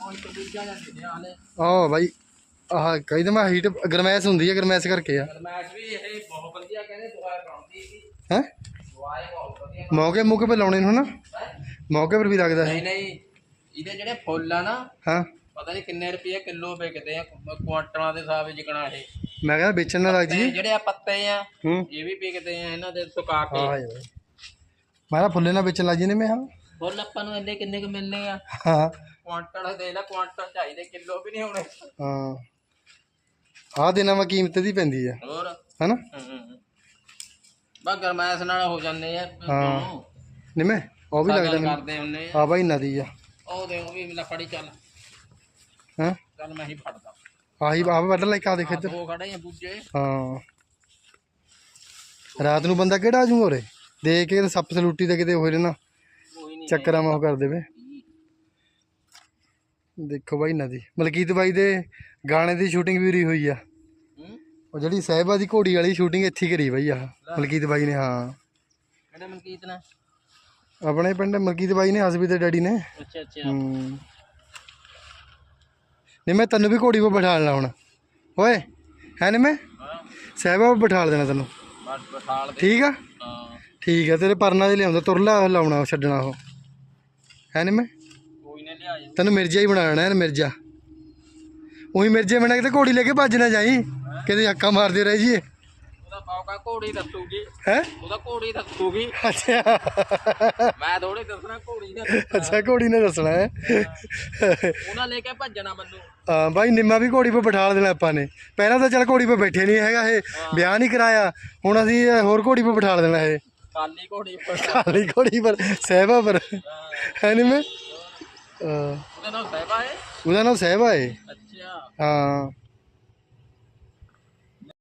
ਉਹ ਇੱਕ ਦੂਜਾ ਜਾਂ ਦਿਖਿਆ ਹਲੇ ਆਹ ਬਾਈ ਆਹ ਕਈ ਤਾਂ ਮੈਂ ਹੀਟ ਗਰਮੈਸ਼ ਹੁੰਦੀ ਆ ਗਰਮੈਸ਼ ਕਰਕੇ ਆ। ਗਰਮੈਸ਼ ਵੀ ਇਹ ਬਹੁਤ ਵਧੀਆ ਕਹਿੰਦੇ ਦਵਾਈ ਬਣਾਉਂਦੀ ਸੀ ਹੈ? ਦਵਾਈ ਬਹੁਤ ਵਧੀਆ ਮੌਕੇ ਮੌਕੇ 'ਤੇ ਲਾਉਣੇ ਨੂੰ ਹੈ ਮੌਕੇ ਪਰ ਵੀ ਲੱਗਦਾ ਨਹੀਂ ਨਹੀਂ ਇਹਦੇ ਜਿਹੜੇ ਫੁੱਲ ਆ ਨਾ ਹਾਂ। ਪਤਾ ਨਹੀਂ ਕਿੰਨੇ ਰੁਪਏ ਕਿਲੋ ਵਿਕਦੇ ਆ ਕੁਆਂਟਲਾਂ ਦੇ ਹਿਸਾਬ ਜਿਕਣਾ ਇਹ। ਮੈਂ ਕਹਿੰਦਾ ਵੇਚਣ ਨਾ ਲੱਗ ਤੇ ਜੀ ਜਿਹੜੇ ਆ ਪੱਤੇ ਆ ਹੂੰ। ਇਹ ਵੀ ਵਿਕਦੇ ਆ ਇਹਨਾਂ ਦੇ ਸੁਕਾ ਕੇ। ਆਹ ਯਾਰ ਮੈਂ ਤਾਂ ਫੁੱਲੇ ਨਾਲ ਵੇਚਣ ਲੱਗ ਜੀ ਨੇ ਮੈਂ ਹਾਂ ਫੁੱਲ ਆਪਾਂ ਨੂੰ ਇੰਨੇ ਕਿੰਨੇ ਕੁ ਮਿਲਨੇ ਆ? ਹਾਂ। ਕੁਆਂਟਲ ਦੇ ਲੈ ਕੁਆਂਟਲ ਚਾਹੀਦੇ ਕਿਲੋ ਵੀ ਨਹੀਂ ਹੋਣੇ। ਹਾਂ। ਆਹ ਦਿਨਾਂ ਵਾ ਕੀਮਤ ਦੀ ਪੈਂਦੀ ਆ। ਹੋਰ? ਹਨਾ? ਬਾ ਗਰਮੈਸ ਨਾਲ ਹੋ ਜਾਂਦੇ ਆ। ਹਾਂ। ਨਿੰਮੇ ਉਹ ਵੀ ਲੱਗਦਾ ਮੈਨੂੰ। ਕਰਦੇ ਹੁੰਨੇ ਆ। ਆ ਬਾਈ ਨਦੀ ਆ। ਉਹ ਦੇ ਉਹ ਵੀ ਮਿਲਾ ਫੜੀ ਚੱਲ। ਹਾਂ? ਚੱਲ ਮੈਂ ਹੀ ਫੜਦਾ। ਆਹੀ ਆਹ ਵੱਢ ਲੈ ਕਾ ਦੇਖ ਇੱਧਰ। ਦੋ ਖੜੇ ਆ ਬੁੱਝੇ ਹਾਂ। ਰਾਤ ਨੂੰ ਬੰਦਾ ਕਿਹੜਾ ਆਜੂ ਹੋਰੇ ਦੇਖ ਕੇ ਸੱਪ ਸਲੂਟੀ ਤੇ ਕਿਤੇ ਹੋਏ ਨਾ ਚੱਕਰਾਂ ਮਾ ਉਹ ਕਰ ਦੇਵੇ। ਦੇਖੋ ਬਾਈ ਨਦੀ ਮਲਕੀਤ ਬਾਈ ਦੇ ਗਾਣੇ ਦੀ ਸ਼ੂਟਿੰਗ ਵੀ ਉਰੀ ਹੋਈ ਆ। ਉਹ ਜਿਹੜੀ ਸਹਿਬਾ ਦੀ ਘੋੜੀ ਵਾਲੀ ਸ਼ੂਟਿੰਗ ਇੱਥੇ ਕਰੀ ਬਾਈ ਆ। ਮਲਕੀਤ ਬਾਈ ਨੇ ਹਾਂ। ਕਿਹੜੇ ਮਨਕੀਤ ਨੇ? ਆਪਣੇ ਪਿੰਡ ਮਲਕੀਤ ਬਾਈ ਨੇ ਹਸਬੀ ਦੇ ਡੈਡੀ ਨੇ। ਅੱਛਾ ਅੱਛਾ। ਹੂੰ। ਨਹੀਂ ਮੈਂ ਤੈਨੂੰ ਵੀ ਘੋੜੀ 'ਤੇ ਬਿਠਾ ਲੈਣਾ ਹੁਣ। ਓਏ ਹੈ ਨੀ ਮੈਂ? ਸਹਿਬਾ ਬਿਠਾ ਦੇਣਾ ਤੈਨੂੰ। ਬਸ ਬਠਾਲ ਦੇ। ਠੀਕ ਆ? ਠੀਕ ਆ ਤੇਰੇ ਪਰਨਾ ਦੇ ਲਿਆਉਂਦਾ ਤੁਰਲਾ ਲਾਉਣਾ ਛੱਡਣਾ ਉਹ। ਹੈ ਨੀ ਮੈਂ? ਕੋਈ ਨਾ ਲਿਆ ਜਾ। ਤੈਨੂੰ ਮਿਰਜ਼ਾ ਹੀ ਬਣਾਉਣਾ ਹੈ ਮਿਰਜ਼ਾ। ਉਹੀ ਮਿਰਜ਼ੇ ਬਣਾ ਕੇ ਤੇ ਘੋੜੀ ਲੈ ਕੇ ਭੱਜ ਨਾ ਜਾਈ। ਕਿਤੇ ਅੱਕਾ ਮਾਰਦੇ ਰਹਿ ਜੀਏ ਉਹਦਾ ਪਾਉਕਾ ਘੋੜੀ ਦੱਸੂਗੀ। ਹੈ? ਉਹਦਾ ਘੋੜੀ ਦੱਸੂਗੀ। ਅੱਛਾ। ਮੈਂ ਥੋੜੇ ਦੱਸਣਾ ਘੋੜੀ ਨੇ ਦੱਸਣਾ। ਅੱਛਾ ਘੋੜੀ ਨੇ ਦੱਸਣਾ ਹੈ? ਉਹਨਾਂ ਲੈ ਕੇ ਭੱਜਣਾ ਮੈਨੂੰ। ਹਾਂ ਬਾਈ ਨਿੰਮਾ ਵੀ ਘੋੜੀ 'ਤੇ ਬਿਠਾ ਦੇਣਾ ਆਪਾਂ ਨੇ। ਪਹਿਲਾਂ ਤਾਂ ਚੱਲ ਘੋੜੀ 'ਤੇ ਬੈਠੇ ਨਹੀਂ ਹੈਗਾ ਇਹ। ਵਿਆਹ ਨਹੀਂ ਕਰਾਇਆ। ਹੁਣ ਅਸੀਂ ਇਹ ਹੋਰ ਘੋੜੀ 'ਤੇ ਬਿਠਾ ਦੇਣਾ ਇਹ। ਕਾਲੀ ਘੋੜੀ ਪਰ ਖਾਲੀ ਘੋੜੀ ਪਰ ਸਹਿਬਾ ਪਰ। ਹੈ ਨੀ ਮੈਂ? ਹਾਂ, ਉਹਦਾ ਨਾਮ ਸਹਿਬਾ ਹੈ? ਉਹਦਾ ਨਾਮ ਸਹਿਬਾ ਹੈ। ਅੱਛਾ। ਹਾਂ।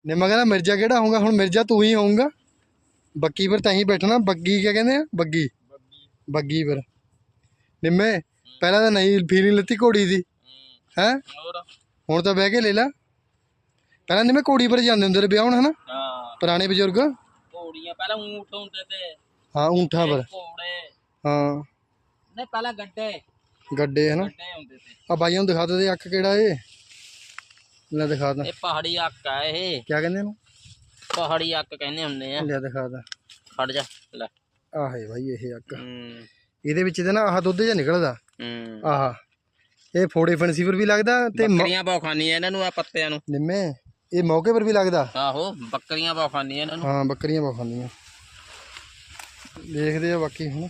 ਨਿੰਮਾ ਕਹਿੰਦਾ ਮਿਰਜ਼ਾ ਕਿਹੜਾ ਹੋਊਗਾ? ਹੁਣ ਮਿਰਜ਼ਾ ਤੂੰ ਹੀ ਹੋਊਗਾ। ਬੱਗੀ ਪਰ ਤਾਂ ਹੀ ਬੈਠਣਾ। ਬੱਗੀ ਕਿਆ ਕਹਿੰਦੇ ਆ? ਬੱਗੀ। ਬੱਗੀ ਪਰ ਨਿੰਮੇ ਪਹਿਲਾਂ ਤਾਂ ਨਹੀਂ ਫੀਲਿੰਗ ਲੱਤੀ ਘੋੜੀ ਦੀ। ਹੂੰ? ਹੁਣ ਤਾਂ ਬਹਿ ਕੇ ਲੈ ਲਾ। ਪਹਿਲਾਂ ਨਿੰਮੇ ਘੋੜੀ ਪਰ ਜਾਂਦੇ ਹੁੰਦੇ ਨੇ ਵਿਆਹ ਹੁਣ ਹਨਾ? ਹਾਂ। ਪੁਰਾਣੇ ਬਜ਼ੁਰਗ? ਘੋੜੀਆਂ ਪਹਿਲਾਂ ਊਂਠ ਹੁੰਦੇ ਤੇ। ਹਾਂ ਊਂਠਾਂ ਪਰ। ਘੋੜੇ। ਹਾਂ। ਨਹੀਂ ਪਹਿਲਾਂ ਗੱਡੇ। ਗੱਡੇ ਹਨਾ? ਆ ਬਾਈਆਂ ਨੂੰ ਦਿਖਾ ਦੇ ਅੱਖ ਕਿਹੜਾ ਏ ਲੈ ਦਿਖਾ ਦਾ। ਇਹ ਪਹਾੜੀ ਅੱਕ ਆ ਇਹ। ਕਿਆ ਕਹਿੰਦੇ ਇਹਨੂੰ? ਪਹਾੜੀ ਅੱਕ ਕਹਿੰਦੇ ਹੁੰਦੇ ਆ। ਲੈ ਦਿਖਾ ਦਾ। ਫੜ ਜਾ ਲੈ। ਆਹ ਹੈ ਬਾਈ ਇਹ ਹੂੰ। ਇਹਦੇ ਵਿੱਚ ਤੇ ਨਾ ਆਹ ਦੁੱਧ ਜਿਹਾ ਨਿਕਲਦਾ। ਹੂੰ। ਆਹ ਇਹ ਫੋੜੇ ਫੈਂਸੀਵਰ ਵੀ ਲੱਗਦਾ ਤੇ ਬੱਕਰੀਆਂ ਬਹੁਤ ਖਾਂਦੀਆਂ ਇਹਨਾਂ ਨੂੰ ਆ ਪੱਤਿਆਂ ਨੂੰ। ਨਿੰਮੇ ਇਹ ਮੌਕੇ ਪਰ ਵੀ ਲੱਗਦਾ। ਆਹੋ ਬੱਕਰੀਆਂ ਬਹੁਤ ਖਾਂਦੀਆਂ ਇਹਨਾਂ ਨੂੰ। ਹਾਂ ਬੱਕਰੀਆਂ ਬਹੁਤ ਖਾਂਦੀਆਂ ਦੇਖਦੇ ਆ ਬਾਕੀ ਹੁਣ।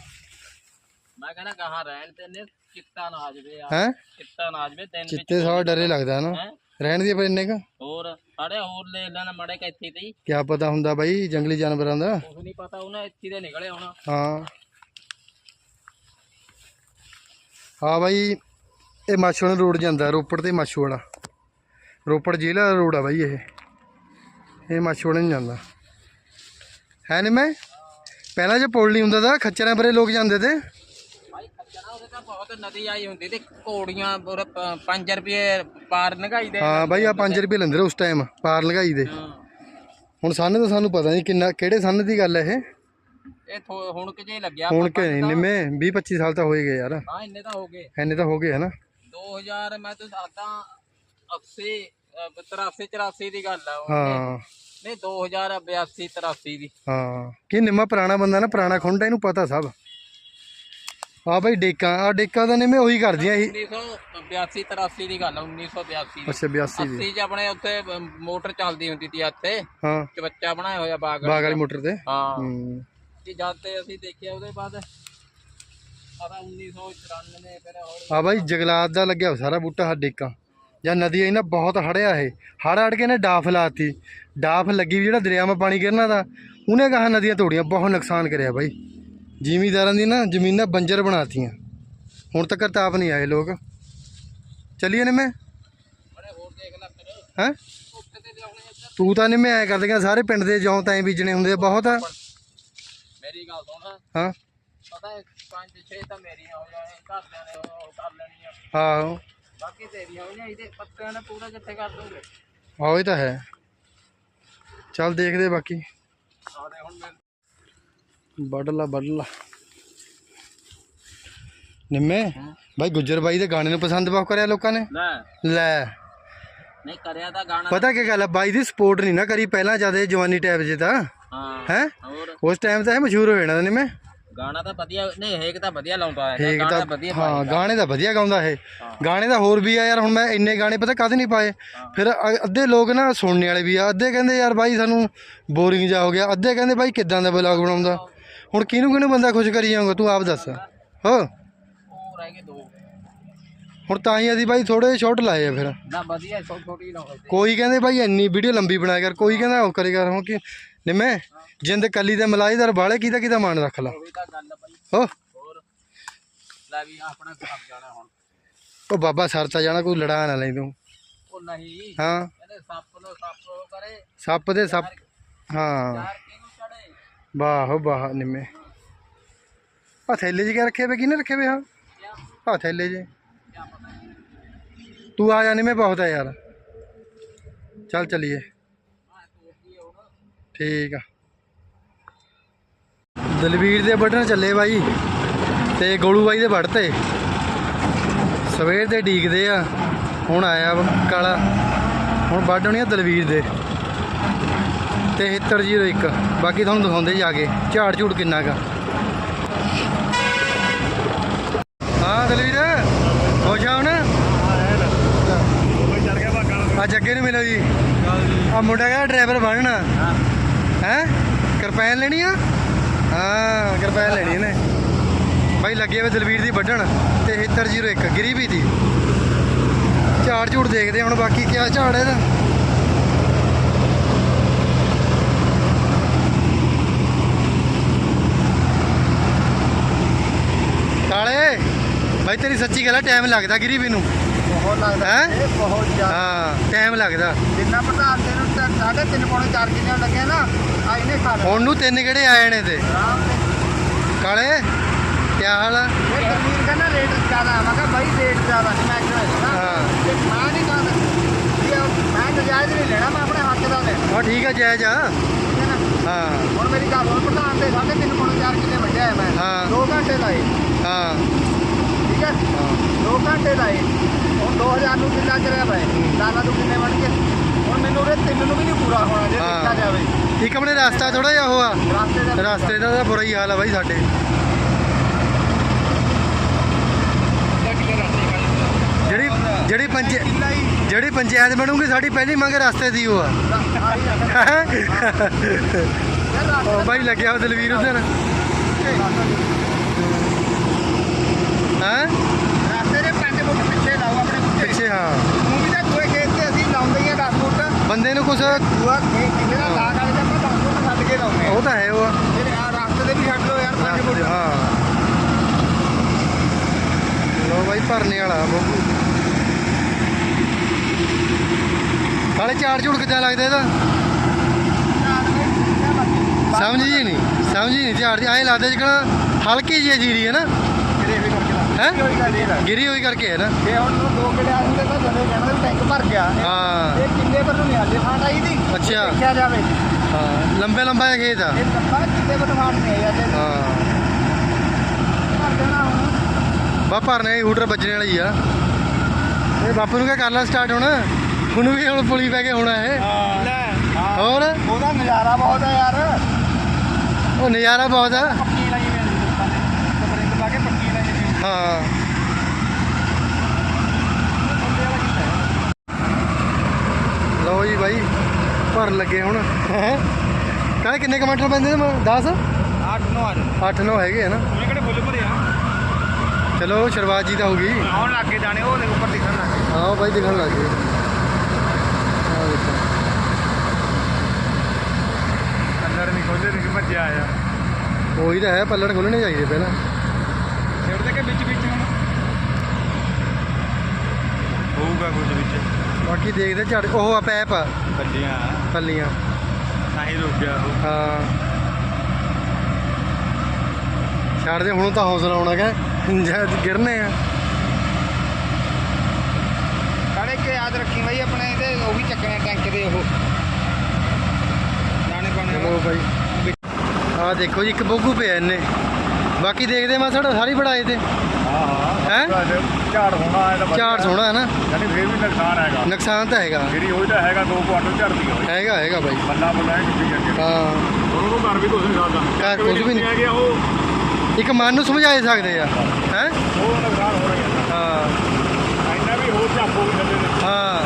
ਮੈਂ ਕਹਿੰਦਾ ਕਹਾਂ ਰਹਿਣ ਤੇ ਨੇ ਚਿੱਟਾ ਨਾ ਆ ਜਵੇ ਹੈ? ਚਿੱਟਾ ਨਾ ਆ ਜਵੇ ਦਿਨ ਵਿੱਚ ਚਿੱਤੇ ਸਾਰਾ ਡਰੇ ਲੱਗਦਾ ਨਾ। ਰਹਿਣ ਦੀ ਪਰ ਇੰਨੇ ਕ? ਹੋਰ ਸਾਡੇ ਹੋਰ ਲੈ ਲੈਣਾ ਮੜੇ ਕਿ ਇੱਥੇ ਤੇ ਹੀ। ਕਿਆ ਪਤਾ ਹੁੰਦਾ ਬਾਈ ਜੰਗਲੀ ਜਾਨਵਰਾਂ ਦਾ। ਕੁਝ ਨਹੀਂ ਪਤਾ ਉਹਨਾਂ ਇੱਥੇ ਦੇ ਨਿਕਲੇ ਹੋਣਾ। ਹਾਂ। ਹਾਂ ਬਾਈ ਇਹ ਮਾਛੋਂ ਰੋਡ ਜਾਂਦਾ ਰੋਪੜ ਤੇ ਮਾਛੋ ਵਾਲਾ ਰੋਪੜ ਜ਼ਿਲ੍ਹਾ ਦਾ ਰੋਡ ਆ ਬਾਈ ਇਹ। ਇਹ ਮਾਛੋ ਵਾਲਾ ਨਹੀਂ ਜਾਂਦਾ। ਹੈ ਨੀ ਮੈਂ ਪਹਿਲਾਂ ਜੇ ਪੁਲ ਨਹੀਂ ਹੁੰਦਾ ਤਾਂ ਖੱਚਰਾਂ ਪਰੇ ਲੋਕ ਜਾਂਦੇ ਤੇ ਭਾਈ ਖੱਜਣਾ ਉਹਦੇ ਤਾਂ ਬਹੁਤ ਨਦੀ ਆਈ ਹੁੰਦੀ ਤੇ ਘੋੜੀਆਂ 5 ਰੁਪਏ ਪਾਰ ਨਗਾਈ ਦੇ। ਹਾਂ ਬਾਈ ਆ 5 ਰੁਪਏ ਲੈਂਦੇ ਰਹੇ ਉਸ ਟਾਈਮ ਪਾਰ ਲਗਾਈ ਦੇ। ਹਾਂ। ਹੁਣ ਸੰਨ ਤਾਂ ਸਾਨੂੰ ਪਤਾ ਨਹੀਂ ਕਿੰਨਾ ਕਿਹੜੇ ਸੰਨ ਦੀ ਗੱਲ ਹੈ ਇਹ? ਇਹ ਥੋ- ਹੁਣ ਕਿ ਜੇ ਲੱਗਿਆ ਹੁਣ ਕਿ ਨਹੀਂ ਨਿੰਮੇ 20 25 ਸਾਲ ਤਾਂ ਹੋਏ ਗਏ ਯਾਰ। ਹਾਂ ਇੰਨੇ ਤਾਂ ਹੋ ਗਏ। ਐਨੇ ਤਾਂ ਹੋ ਗਏ ਹਨਾ? 2000 ਮੈਂ ਤਾਂ ਦੱਸਦਾ 80 ਅਹ 83 84 ਦੀ ਗੱਲ ਆ। ਹਾਂ। ਨਹੀਂ 2000 82 83 ਦੀ। ਹਾਂ। ਕੀ ਨਿੰਮਾ ਪੁਰਾਣਾ ਬੰਦਾ ਨਾ ਪੁਰਾਣਾ ਖੁੰਡਾ ਇਹਨੂੰ ਪਤਾ ਸਭ। ਆ ਬਾਈ ਡੇਕਾਂ ਆ ਡੇਕਾਂ ਦਾ ਨਿੰਮੇ ਉਹੀ ਕਰਦੀਆਂ ਇਹ। 1982 83 ਦੀ ਗੱਲ ਆ 1982 ਦੀ। ਅੱਛਾ 82 ਦੀ। 80 ਚ ਆਪਣੇ ਉੱਥੇ ਮੋਟਰ ਚੱਲਦੀ ਹੁੰਦੀ ਸੀ ਇੱਥੇ। ਹਾਂ। ਚ ਬੱਚਾ ਬਣਾਇਆ ਹੋਇਆ ਬਾਗ ਬਾਗ ਵਾਲੀ ਮੋਟਰ ਤੇ? ਹਾਂ। ਹੂੰ। ਕਿ ਜਦ ਤੇ ਅਸੀਂ ਦੇਖਿਆ ਉਹਦੇ ਬਾਅਦ ਆਦਾ 1994 ਫਿਰ ਹੌਲੀ ਆ ਬਾਈ ਜਗਲਾਤ ਦਾ ਲੱਗਿਆ ਸਾਰਾ ਬੂਟਾ ਡੇਕਾਂ। ਜਾਂ ਨਦੀ ਆਈ ਨਾ ਬਹੁਤ ਹੜਿਆ ਇਹ। ਹੜ ਅੜ ਕੇ ਨੇ ਡਾਫ ਲਾਤੀ ਡਾਫ ਲੱਗੀ ਜਿਹੜਾ ਦਰਿਆ 'ਮਾ ਪਾਣੀ ਗਿਰਨਾ ਦਾ ਉਹਨੇ ਕਹਾ ਨਦੀਆਂ ਤੋੜੀਆਂ ਬਹੁਤ ਨੁਕਸਾਨ ਕਰਿਆ ਬਾਈ। ਜ਼ਿਮੀਦਾਰਾਂ ਦੀ ਨਾ ਜ਼ਮੀਨਾਂ ਬੰਜਰ ਬਣਾਤੀਆਂ। ਹੁਣ ਤੱਕ ਤਾਪ ਨਹੀਂ ਆਏ ਲੋਕ। ਚੱਲੀਏ ਨੇ ਮੈਂ ਹੈ? ਤੇ ਤੂੰ ਤਾਂ ਨਹੀਂ ਮੈਂ ਐ ਕਰਦੀਆਂ ਸਾਰੇ ਪਿੰਡ ਦੇ ਜੌਂ ਤਾਂ ਐ ਬੀਜਣੇ ਹੁੰਦੇ ਬਹੁਤ ਆ। ਮੇਰੀ ਗੱਲ ਸੁਣ ਹਾਂ। ਪਤਾ ਹੈ ਪੰਜ ਛੇ ਤਾਂ ਮੇਰੀਆਂ ਹੋ ਜਾਣੇ ਘਰਦਿਆਂ ਨੇ ਉਹ ਕਰ ਲੈਣੀਆਂ। ਆਹੋ। ਬਾਕੀ ਤੇਰੀਆਂ ਹੋ ਜਾਣੀਆਂ ਇਹਦੇ ਪੱਤਿਆਂ ਨੇ ਪੂਰਾ ਕਿੱਥੇ ਕਰ ਦੋਗੇ। ਆਹੋ ਇਹ ਤਾਂ ਹੈ। ਚੱਲ ਦੇਖਦੇ ਬਾਕੀ। ਆਦੇ ਹੁਣ ਮੈਂ ਵੱਢ ਲਾ ਵੱਢ ਲਾ ਨਿੰਮੇ ਬਾਈ ਗੁੱਜਰ ਬਾਈ ਦੇ ਗਾਣੇ ਨੂੰ ਪਸੰਦ ਬਹੁਤ ਕਰਿਆ ਲੋਕਾਂ ਨੇ? ਲੈ। ਨਹੀਂ ਕਰਿਆ ਤਾਂ ਗਾਣਾ ਪਤਾ ਕੀ ਗੱਲ ਆ ਬਾਈ ਦੀ ਸਪੋਰਟ ਨਹੀਂ ਨਾ ਕਰੀ ਪਹਿਲਾਂ ਜ਼ਿਆਦਾ ਜਵਾਨੀ ਟੈਪ 'ਚ ਤਾਂ। ਹਾਂ ਹੈ? ਉਸ ਟਾਈਮ ਤਾਂ ਇਹ ਮਸ਼ਹੂਰ ਹੋ ਜਾਣਾ ਨਿੰਮੇ। ਗਾਣਾ ਤਾਂ ਵਧੀਆ ਨਹੀਂ ਹੇਕ ਤਾਂ ਵਧੀਆ ਲਾਉਂਦਾ ਹੈ ਗਾਣਾ ਵਧੀਆ ਹਾਂ ਗਾਣੇ ਤਾਂ ਵਧੀਆ ਗਾਉਂਦਾ ਇਹ। ਗਾਣੇ ਤਾਂ ਹੋਰ ਵੀ ਆ ਯਾਰ ਹੁਣ ਮੈਂ ਇੰਨੇ ਗਾਣੇ ਪਤਾ ਕਦ ਨਹੀਂ ਪਾਏ। ਫਿਰ ਅੱਧੇ ਲੋਕ ਨਾ ਸੁਣਨੇ ਵਾਲੇ ਵੀ ਆ ਅੱਧੇ ਕਹਿੰਦੇ ਯਾਰ ਬਾਈ ਸਾਨੂੰ ਬੋਰਿੰਗ ਜਾ ਹੋ ਗਿਆ ਅੱਧੇ ਕਹਿੰਦੇ ਬਾਈ ਕਿੱਦਾਂ ਦਾ ਬਲੌਗ ਬਣਾਉਂਦਾ। ਹੁਣ ਕਿਹਨੂੰ ਕਿਹਨੂੰ ਬੰਦਾ ਖੁਸ਼ ਕਰੀ ਜਾਊਗਾ? ਤੂੰ ਆਪ ਦੱਸ। ਹੋ। ਦੋ ਹੁਣ ਤਾਂ ਹੀ ਅਸੀਂ ਬਾਈ ਥੋੜੇ ਸ਼ਾਰਟ ਲਾਏ ਆ ਫਿਰ। ਨਾ ਵਧੀਆ ਛੋਟੀ ਛੋਟੀ ਲਾਉਂਦੇ ਕੋਈ ਕਹਿੰਦੇ ਬਾਈ ਇੰਨੀ ਵੀਡੀਓ ਲੰਬੀ ਬਣਾਇਆ ਕਰ ਕੋਈ ਕਹਿੰਦਾ ਉਹ ਕਰੇ ਕਰ ਹੁਣ ਕਿ ਨਿੰਮੇ ਜਿੰਦ ਕੱਲੀ ਦੇ ਮਲਾਈਦਾਰ ਬਾਲੇ ਕਿਹਦਾ ਕਿਹਦਾ ਮਾਨ ਰੱਖ ਲਾ। ਉਹੀ ਤਾਂ ਗੱਲ ਆ ਬਾਈ। ਹੋ। ਹੋਰ? ਲੈ ਵੀ ਆਪਣਾ ਸਭ ਜਾਣਾ ਹੁਣ। ਉਹ ਬਾਬਾ ਸਰਤਾ ਜਾਣਾ ਕੋਈ ਲੜਾ ਨਾ ਲਈ ਤੂੰ। ਉਹ ਨਹੀਂ। ਹਾਂ। ਕਹਿੰਦੇ ਸੱਪ ਨੂੰ ਸੱਪ ਕਰੇ। ਸੱਪ ਦੇ ਸੱਪ ਹਾਂ। ਯਾਰ ਕਿਹਨੂੰ ਚੜੇ ਵਾਹ ਵਾਹ ਨਿੰਮੇ। ਆ ਥੈਲੇ ਜੀ ਕੇ ਰੱਖੇ ਵੇ, ਕਿਹਨੇ ਰੱਖੇ ਵੇ ਹਾਂ ਕਿਆ ਆ ਥੈਲੇ ਜੇ ਕਿਆ ਪਤਾ ਨਹੀਂ ਤੂੰ ਆ ਜਾ ਨਿੰਮੇ, ਬਹੁਤ ਯਾਰ। ਚੱਲ ਚਲੀਏ। ਠੀਕ ਆ। ਦਲਵੀਰ ਦੇ ਬਟਨ ਚੱਲੇ ਬਾਈ ਤੇ ਗੋਲੂ ਬਾਈ ਦੇ ਵੜ ਸਵੇਰ ਦੇ ਡੀਕਦੇ ਆ, ਹੁਣ ਆਇਆ ਕਾਲਾ। ਹੁਣ ਵੱਢ ਹੋਣੀ ਆ ਦਲਵੀਰ ਦੇ। ਤੇ 7301 ਬਾਕੀ ਤੁਹਾਨੂੰ ਦਿਖਾਉਂਦੇ ਜਾ ਕੇ, ਝਾੜ ਝੂੜ ਕਿੰਨਾ ਗਾ ਹਾਂ, ਦਲਵੀਰ ਹੋ ਜਾ ਹੁਣ? ਅੱਜ ਅੱਗੇ ਨੂੰ ਮਿਲੋ ਜੀ। ਆ ਮੁੰਡਾ ਕਹਿੰਦਾ ਡਰਾਈਵਰ ਬਣਨਾ। ਹੈ? ਕਿਰਪੈਨ ਲੈਣੀ ਆ? ਹਾਂ, ਕਿਰਪੈਨ ਲੈਣੀ ਇਹਨੇ। ਬਾਈ, ਲੱਗੇ ਵੇ ਦਲਵੀਰ ਦੀ ਵੱਢਣ ਤੇ 7301 ਗਿਰੀ ਵੀ ਦੀ। ਝਾੜ ਝੂੜ ਦੇਖਦੇ ਹੁਣ ਬਾਕੀ ਕਿਆ ਝਾੜ ਹੈ ਇਹਦਾ ਕਾਲੇ ਬਾਈ ਤੇਰੀ ਸੱਚੀ ਗੱਲ ਆ ਟਾਈਮ ਲੱਗਦਾ ਗਿਰੀ ਵੀ ਨੂੰ ਬਹੁਤ ਲੱਗਦਾ। ਹੈ? ਬਹੁਤ ਜ਼ਿਆਦਾ। ਹਾਂ ਟਾਈਮ ਲੱਗਦਾ। ਜਿੰਨਾ ਪ੍ਰਧਾਨ ਦੇ ਨੂੰ ਸਾਢੇ ਤਿੰਨ ਪੌਣੇ ਚਾਰ ਕਿੱਲੇ ਲੱਗੇ ਨਾ ਆ ਇਹਨੇ ਖਾ ਲਿਆ। ਹੁਣ ਨੂੰ ਤਿੰਨ ਕਿਹੜੇ ਆਏ ਨੇ ਤੇ? ਕਾਲੇ? ਕੀ ਹਾਲ ਆ? ਇਹ ਗਰਮੀਰ ਕਹਿੰਦਾ ਰੇਟ ਜ਼ਿਆਦਾ ਆ। ਮੈਂ ਕਿਹਾ ਬਾਈ ਰੇਟ ਜ਼ਿਆਦਾ ਨਹੀਂ ਮੈਂ ਕਿਹਾ ਨਾ। ਹਾਂ। ਤੇ ਮੈਂ ਨਹੀਂ ਕਹਿੰਦਾ ਇਹ ਮੈਂ ਨਜਾਇਜ਼ ਨਹੀਂ ਲੈਣਾ ਮੈਂ ਆਪਣੇ ਹੱਕ ਦਾ ਲੈਣਾ। ਹਾਂ ਠੀਕ ਆ ਜਾਇਜ਼ ਆ। ਹੈ ਹਾਂ। ਹੁਣ ਮੇਰੀ ਗੱਲ ਹੁਣ ਪ੍ਰਧਾਨ ਦੇ ਸਾਢੇ ਤਿੰਨ ਪੌਣੇ ਚਾਰ ਕਿੱਲੇ ਵੱਢਿਆ ਹੈ ਮੈਂ। ਹਾਂ। 2 ਘੰਟੇ ਲਾਏ। ਹਾਂ। ਹੈ। ਹਾਂ 2 ਘੰਟੇ ਲਾਏ। ਹੁਣ 2000 ਨੂੰ ਕਿੱਲਾ ਕਰਿਆ ਪਏ ਦਾਣਾ ਤੋਂ ਕਿੰਨੇ ਬਣ ਗਏ? ਹੁਣ ਮੈਨੂੰ ਉਹਦੇ ਤਿੰਨ ਨੂੰ ਵੀ ਨਹੀਂ ਪੂਰਾ ਹੋਣਾ ਜੇ ਹਾਂ। ਦੇਖਿਆ ਜਾਵੇ। ਇੱਕ ਆਪਣੇ ਰਸਤਾ ਥੋੜਾ ਜਿਹਾ ਉਹ ਆ। ਰਸਤੇ ਦਾ ਰਸਤੇ ਦਾ ਤਾਂ ਬੁਰਾ ਹੀ ਹਾਲ ਆ ਬਾਈ ਸਾਡੇ। ਜਿਹੜੀ ਜਿਹੜੀ ਪੰਚ ਕਿੱਲਾ ਹੀ। ਜਿਹੜੀ ਪੰਚਾਇਤ ਬਣੂਗੀ ਸਾਡੀ ਪਹਿਲੀ ਮੰਗ ਰਸਤੇ ਦੀ ਉਹ ਆ। ਹੈਂ? ਉਹ ਬਾਈ ਲੱਗਿਆ ਉਹ ਦਲਵੀਰ ਉਧਰ। ਹੈ? ਰਸਤੇ ਦੇ 5 ਫੁੱਟ ਪਿੱਛੇ ਲਾਓ ਆਪਣੇ ਬੁੱਢੇ ਪਿੱਛੇ ਹਾਂ। ਤੂੰ ਵੀ ਤਾਂ ਦੂਏ ਖੇਤ ਤੇ ਅਸੀਂ ਲਾਉਂਦੇ ਹੀ ਆ 10 ਫੁੱਟ। ਬੰਦੇ ਨੂੰ ਕੁਛ ਦੂਆ ਖੇਤ ਕਿੰਨੇ ਦਾ ਲਾ ਕਰ ਕੇ ਆਪਾਂ 10 ਫੁੱਟ ਛੱਡ ਕੇ ਲਾਉਂਦੇ ਆ। ਉਹ ਤਾਂ ਹੈ ਉਹ ਆ। ਜਿਹੜੇ ਆ ਰਸਤੇ ਦੇ ਵੀ ਛੱਡ ਲਓ ਯਾਰ 5 ਰਸਤੇ ਫੁੱਟ। ਹਾਂ। ਲੋ ਬਾਈ ਭਰਨੇ ਵਾਲਾ ਬੱਬੂ। ਕਾਲੇ ਚਾਰ ਝੁੜ ਕਿੱਦਾਂ ਲੱਗਦਾ ਇਹਦਾ? ਸਮਝ ਜੀ ਨਹੀਂ ਸਮਝ ਹੀ ਨਹੀਂ ਝਾੜ ਐਂ ਲੱਗਦਾ ਜਿਕਣਾ ਹਲਕੀ ਜਿਹੀ ਜੀਰੀ ਹੈ ਨਾ। ਹੈ? ਗਿਰੀ ਹੋਈ ਕਰਕੇ ਹੈ ਨਾ। ਜੇ ਹੁਣ ਨੂੰ ਦੋ ਕਿਲੇ ਆ ਹੁੰਦੇ ਤਾਂ ਜਦੋਂ ਕਹਿਣਾ ਵੀ ਟੈਂਕ ਭਰ ਗਿਆ। ਹਾਂ। ਇਹ ਕਿੰਨੇ ਪਰ ਨੂੰ ਨਹੀਂ ਆਲੇ ਫਾਂਟ ਆਈ ਦੀ। ਅੱਛਾ। ਦੇਖਿਆ ਜਾਵੇ। ਹਾਂ ਲੰਬੇ ਲੰਬਾ ਖੇਤ ਆ। ਇਹ ਲੰਬਾ ਕਿੰਨੇ ਪਰ ਫਾਂਟ ਨਹੀਂ ਹਾਂ। ਭਰ ਦੇਣਾ ਹੁਣ। ਬਾ ਭਰਨੇ ਹੀ ਹੂਟਰ ਵੱਜਣੇ ਵਾਲੀ ਆ। ਇਹ ਬਾਪੂ ਨੂੰ ਕਿਆ ਕਰ ਲਾ ਸਟਾਰਟ ਹੁਣ। ਹੁਣ ਵੀ ਹੁਣ ਪੁਲੀ ਪੈ ਕੇ ਹੋਣਾ ਇਹ। ਲੈ। ਹੋਰ? ਉਹਦਾ ਨਜ਼ਾਰਾ ਬਹੁਤ ਆ ਯਾਰ। ਉਹ ਨਜ਼ਾਰਾ ਬਹੁਤ ਆ। ਪੱਕੀ ਲਾਈ ਮੇਰੀ ਦੋਸਤਾਂ ਨੇ ਸਪਰਿੰਗ ਪਾ ਕੇ ਪੱਕੀ ਲਾਈ ਮੇਰੀ ਹਾਂ। ਲਓ ਜੀ ਬਾਈ ਭਰਨ ਲੱਗੇ ਹੁਣ। ਕਹਿੰਦੇ ਕਿੰਨੇ ਕਮਾਂਟਰ ਪੈਂਦੇ ਨੇ 10 8 8-9 ਆ ਜਾਂਦੇ। 8-9 ਹੈਗੇ ਆ ਨਾ। ਉਹਨੇ ਕਿਹੜੇ ਫੁੱਲ ਭਰੇ ਆ? ਚਲੋ ਸ਼ੁਰੂਆਤ ਜੀ ਤਾਂ ਹੋ ਗਈ। ਆਉਣ ਲੱਗ ਦਾਣੇ ਉਹ ਉੱਪਰ ਦਿਖਣ ਲੱਗ ਹਾਂ ਬਾਈ ਦਿਖਣ ਲੱਗ ਅੰਦਰ ਨਹੀਂ ਖੋਲੇ ਨਹੀਂ ਭੱਜਿਆ ਆ ਉਹੀ ਤਾਂ ਹੈ ਪੱਲੜ ਖੋਲਣੇ ਚਾਹੀਦੇ ਪਹਿਲਾਂ। ਦੇ ਕੇ ਵਿੱਚ ਵਿੱਚ ਹੁਣ। ਹੋਊਗਾ ਕੁਝ ਵਿੱਚ। ਬਾਕੀ ਦੇਖਦੇ ਝੜ ਉਹ ਆ ਪੈਪ। ਆ, ਪੱਲੀਆਂ। ਤਾਂ ਹੀ ਰੁਕ ਗਿਆ ਉਹ। ਹਾਂ। ਛੱਡ ਦੇ ਹੁਣ ਤਾਂ ਹੌਸਲਾ ਆਉਣਾ ਕਿ ਜਦ ਗਿਰਨੇ ਆ। ਕਾਲੇ ਕੇ ਯਾਦ ਰੱਖੀ ਬਾਈ ਆਪਣੇ ਇਹਦੇ ਉਹ ਵੀ ਚੱਕਣੇ ਟੈਂਕ ਦੇ ਉਹ। ਦਾਣੇ ਪਾਣੇ ਚਲੋ ਬਾਈ। ਆਹ ਦੇਖੋ ਜੀ ਇੱਕ ਬੋਗੂ ਪਿਆ ਇਹਨੇ। ਬਾਕੀ ਦੇਖਦੇ ਮੈਂ ਸਾਡਾ ਸਾਰੀ ਬੜਾਏ ਤੇ। ਹਾਂ ਹਾਂ? ਹੈ ਝਾੜ ਹੋਣਾ ਹੈ ਤਾਂ ਝਾੜ ਸੋਹਣਾ ਹੈ ਨਾ? ਯਾਨੀ ਫੇਰ ਵੀ ਨੁਕਸਾਨ ਹੈਗਾ। ਨੁਕਸਾਨ ਤਾਂ ਹੈਗਾ। ਜਿਹੜੀ ਹੋਈ ਤਾਂ ਹੈਗਾ ਦੋ ਕੁਆਟਰ ਝੜਦੀ ਹੋਈ ਹੈਗਾ ਹੈਗਾ ਬਾਈ। ਬੱਲਾ ਬੱਲਾ ਕਿੱਥੇ ਜਾਂਦੇ ਹਾਂ। ਉਹਨੂੰ ਘਰ ਵੀ ਕੁਝ ਨਹੀਂ ਸਕਦਾ ਘਰ ਕੁਝ ਵੀ ਨਹੀਂ। ਹੈਗਾ ਉਹ। ਇੱਕ ਮਨ ਨੂੰ ਸਮਝਾਏ ਸਕਦੇ ਆ। ਹੈ। ਉਹ ਨੁਕਸਾਨ ਹਾਂ।